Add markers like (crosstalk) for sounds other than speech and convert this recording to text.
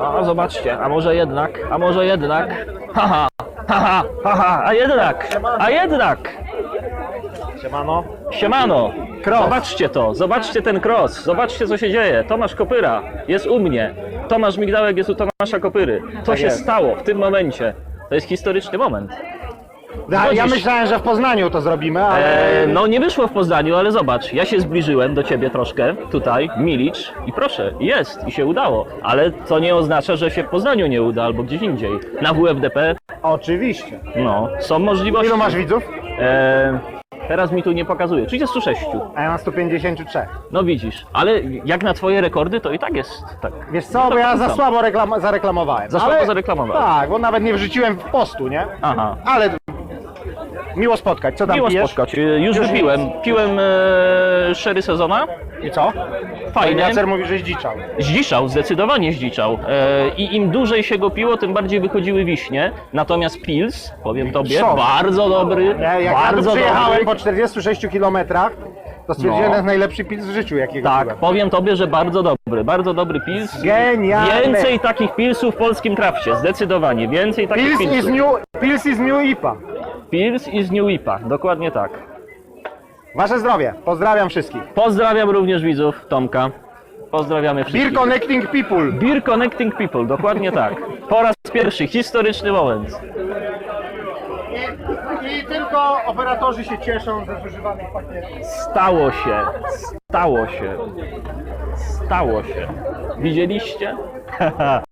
A zobaczcie, a może jednak, a może jednak. Haha, haha, haha, a jednak, a jednak. Siemano. Siemano, zobaczcie to, zobaczcie ten cross, zobaczcie co się dzieje. Tomasz Kopyra jest u mnie, Tomasz Migdałek jest u Tomasza Kopyry. To się jest. stało w tym momencie. To jest historyczny moment. Ja, ja Chodzisz. myślałem, że w Poznaniu to zrobimy, ale... E, no nie wyszło w Poznaniu, ale zobacz, ja się zbliżyłem do ciebie troszkę, tutaj, Milicz i proszę, jest i się udało. Ale to nie oznacza, że się w Poznaniu nie uda albo gdzieś indziej. Na WFDP, Oczywiście. no, są możliwości. Ilu masz widzów? E, teraz mi tu nie pokazuje, 36. A ja mam 153. No widzisz, ale jak na twoje rekordy, to i tak jest tak. Wiesz co, bo ja za słabo reklam- zareklamowałem. Za słabo zareklamowałeś. Tak, bo nawet nie wrzuciłem w postu, nie? Aha. Ale miło spotkać. Co tam Miło pijesz? spotkać. E, Już wypiłem. Piłem e, sherry sezona. I co? Fajny. Jacer mówi, że zdziczał. Zdziczał, zdecydowanie zdziczał. E, I im dłużej się go piło, tym bardziej wychodziły wiśnie. Natomiast Pils, powiem tobie, Co? bardzo dobry. Nie, jak ja tu bardzo przyjechałem dobry. po 46 kilometrach, to stwierdziłem, No. że to jest najlepszy pils w życiu, jakiego Tak, piłem. powiem tobie, że bardzo dobry, bardzo dobry pils. Genialny. Więcej takich pilsów w polskim krafcie, zdecydowanie. Więcej takich Pils pilsów. is new, pils is new IPA. Pils i z New Whipa, dokładnie tak. Wasze zdrowie. Pozdrawiam wszystkich. Pozdrawiam również widzów Tomka. Pozdrawiamy wszystkich. Beer Connecting People. Beer Connecting People, dokładnie tak. Po raz pierwszy, historyczny moment. I, I tylko operatorzy się cieszą ze zużywanych pakietów. Stało się, stało się, stało się. Widzieliście? (laughs)